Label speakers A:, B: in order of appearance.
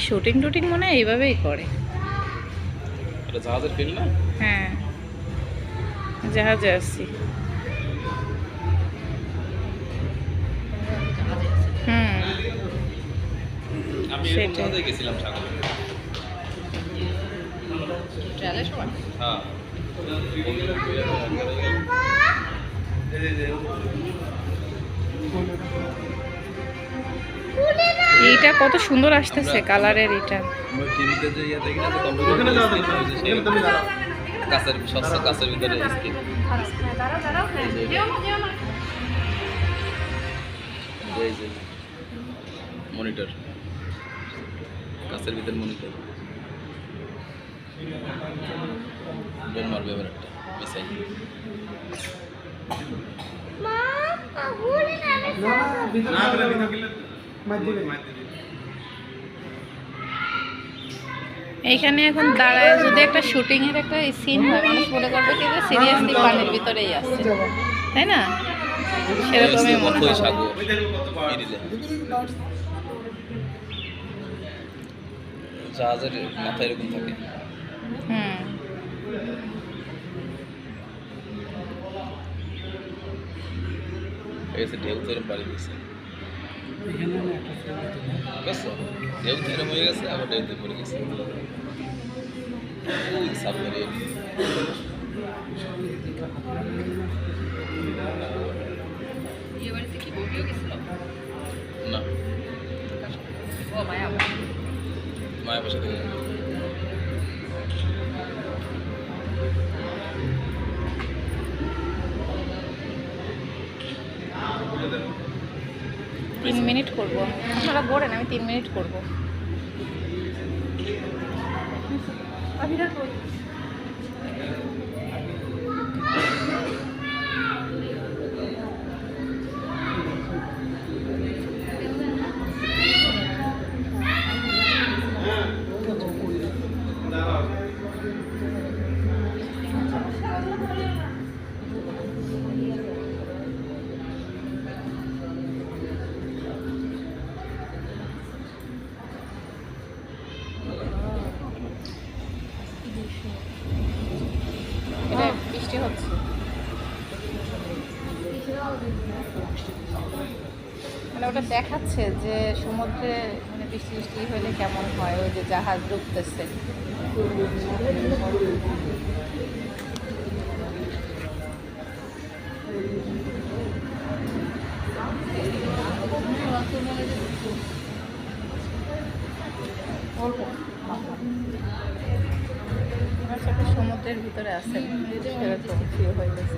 A: এই শুটিং টুটিং মনে হয় এইভাবেই করে।
B: এটা জাহাজের না?
A: হ্যাঁ। জাহাজে আসছি হুম।
B: আমি
A: সেটাই।
B: গেছিলাম সাগরে। হ্যাঁ।
A: এইটা কত সুন্দর আসতেছে কালারের এটা।
B: না কাছের ভিতরে মনিটর। কাছের ভিতরে মনিটর। ডোন মারবে এবার একটা মিসাইল
A: এইখানে এখন দাঁড়ায় যদি একটা শুটিং এর একটা সিন হয় মানুষ মনে করবে কি যে সিরিয়াসলি পানির ভিতরেই আছে। তাই না? সেরকমই মনে হয়
B: ইরিলে জাহাজের মাথা এরকম থাকে।
A: হুম।
B: এসে ঢেউ ধরে বাড়ি দিয়েছে বুঝছ ঢেউ ধরে মরে গেছে আবার ঢেউ ধরে মরে গেছে সাবমেরিন না মায়ের পাশে থেকে
A: তিন মিনিট করব। আপনারা বলেন আমি তিন মিনিট করব। এটা বৃষ্টি হচ্ছে। মানে ওটা দেখাচ্ছে যে সমুদ্রে মানে বৃষ্টি বৃষ্টি হলে কেমন হয়, ওই যে জাহাজ ডুবতেছে। সমুদ্রের ভিতরে আছে। সেরকম ফিল হয়ে গেছে।